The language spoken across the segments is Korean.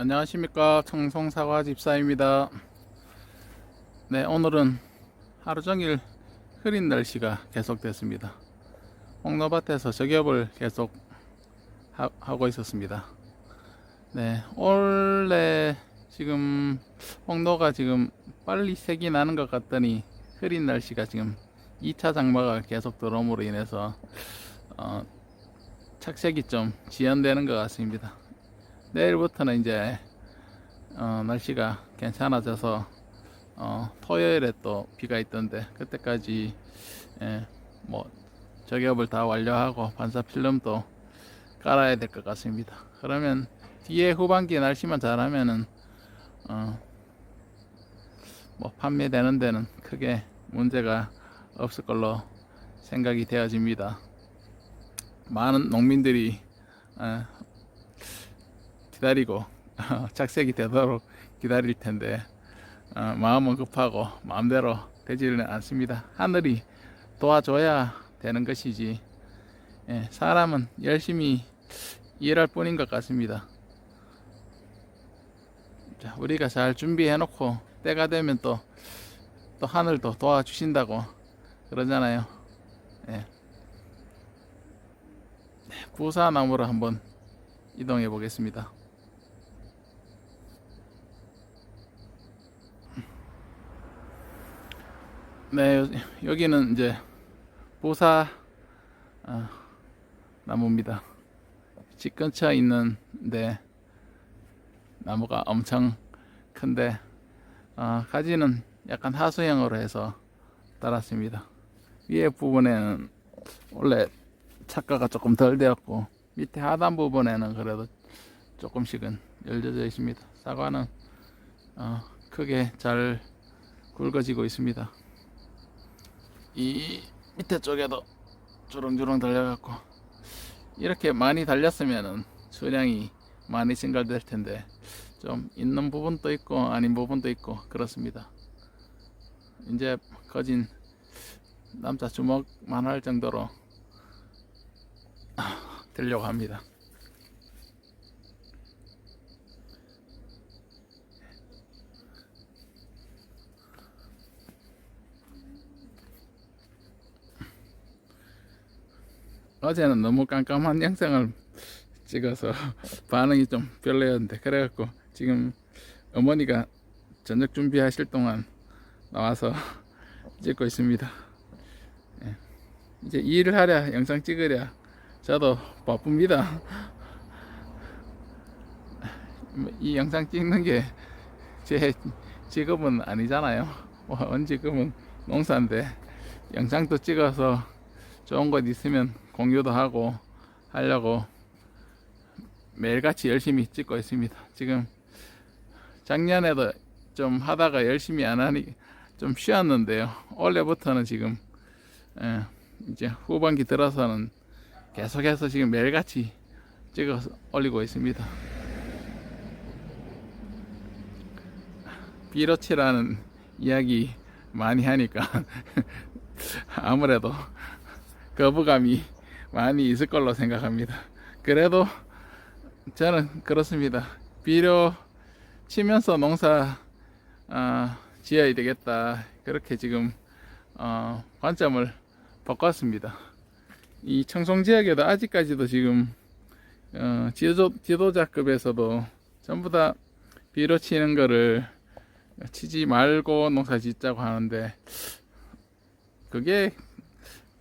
안녕하십니까. 청송사과 집사입니다. 네 오늘은 하루 종일 흐린 날씨가 계속됐습니다. 홍로밭에서 저겹을 계속 하, 하고 있었습니다. 네 원래 지금 홍로가 지금 빨리 색이 나는 것 같더니 흐린 날씨가 지금 2차 장마가 계속 들어옴으로 인해서 어, 착색이 좀 지연되는 것 같습니다 내일부터는 이제 어, 날씨가 괜찮아져서 어, 토요일에 또 비가 있던데 그때까지 예, 뭐 저격을 다 완료하고 반사 필름도 깔아야 될 것 같습니다. 그러면 뒤에 후반기 날씨만 잘하면은 어, 뭐 판매되는 데는 크게 문제가 없을 걸로 생각이 되어집니다. 많은 농민들이 어, 기다리고 착색이 되도록 기다릴 텐데 어, 마음은 급하고 마음대로 되지는 않습니다. 하늘이 도와줘야 되는 것이지 예, 사람은 열심히 일할 뿐인 것 같습니다. 자, 우리가 잘 준비해 놓고 때가 되면 또, 또 하늘도 도와주신다고 그러잖아요. 예. 네, 부사나무로 한번 이동해 보겠습니다. 네, 여- 여기는 이제 보사 어, 나무입니다. 집 근처에 있는데 나무가 엄청 큰데 어, 가지는 약간 하수형으로 해서 따랐습니다. 위에 부분에는 원래 착가가 조금 덜 되었고 밑에 하단 부분에는 그래도 조금씩은 열려져 있습니다. 사과는 어, 크게 잘 굵어지고 있습니다. 이 밑에 쪽에도 주렁주렁 달려갖고 이렇게 많이 달렸으면은 수량이 많이 증가될 텐데 좀 있는 부분도 있고 아닌 부분도 있고 그렇습니다. 이제 거진 남자 주먹만 할 정도로 되려고 합니다. 어제는 너무 깜깜한 영상을 찍어서 반응이 좀 별로였는데 그래갖고 지금 어머니가 저녁 준비하실 동안 나와서 찍고 있습니다. 예. 이제 일을 하랴 영상 찍으랴 저도 바쁩니다. 이 영상 찍는 게 제 직업은 아니잖아요. 원 직업은 농사인데 영상도 찍어서 좋은 것 있으면 공유도 하고 하려고 매일같이 열심히 찍고 있습니다. 지금 작년에도 좀 하다가 열심히 안 하니 좀 쉬었는데요. 올해부터는 지금 예, 이제 후반기 들어서는 계속해서 지금 매일같이 찍어서 올리고 있습니다. 비로치라는 이야기 많이 하니까 아무래도 거부감이 많이 있을 걸로 생각합니다. 그래도 저는 그렇습니다. 비료 치면서 농사 어, 지어야 되겠다. 그렇게 지금 어, 관점을 바꿨습니다. 이 청송 지역에도 아직까지도 지금 어, 지도, 지도자급에서도 전부 다 비료 치는 거를 치지 말고 농사 짓자고 하는데 그게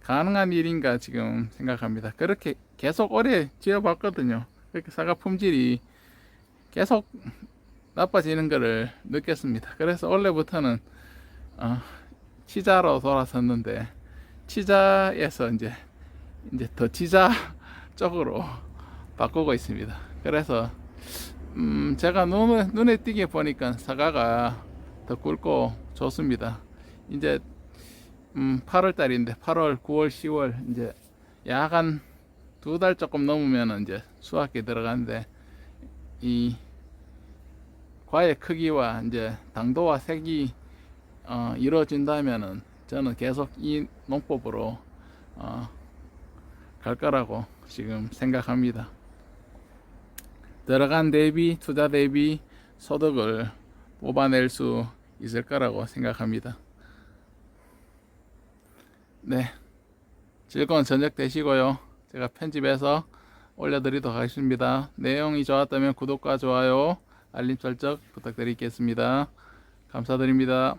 가능한 일인가 지금 생각합니다. 그렇게 계속 오래 지어봤거든요. 그렇게 사과 품질이 계속 나빠지는 것을 느꼈습니다. 그래서 원래부터는 어, 치자로 돌아섰는데 치자에서 이제 이제 더 치자 쪽으로 바꾸고 있습니다. 그래서 음, 제가 눈에, 눈에 띄게 보니까 사과가 더 굵고 좋습니다. 이제 음, 8월 달인데 8월, 9월, 10월 이제 약간 두 달 조금 넘으면 이제 수확기 들어가는데 이 과의 크기와 이제 당도와 색이 어, 이루어진다면은 저는 계속 이 농법으로 어, 갈 거라고 지금 생각합니다. 들어간 대비 투자 대비 소득을 뽑아낼 수 있을 거라고 생각합니다. 네. 즐거운 저녁 되시고요. 제가 편집해서 올려드리도록 하겠습니다. 내용이 좋았다면 구독과 좋아요, 알림 설정 부탁드리겠습니다. 감사드립니다.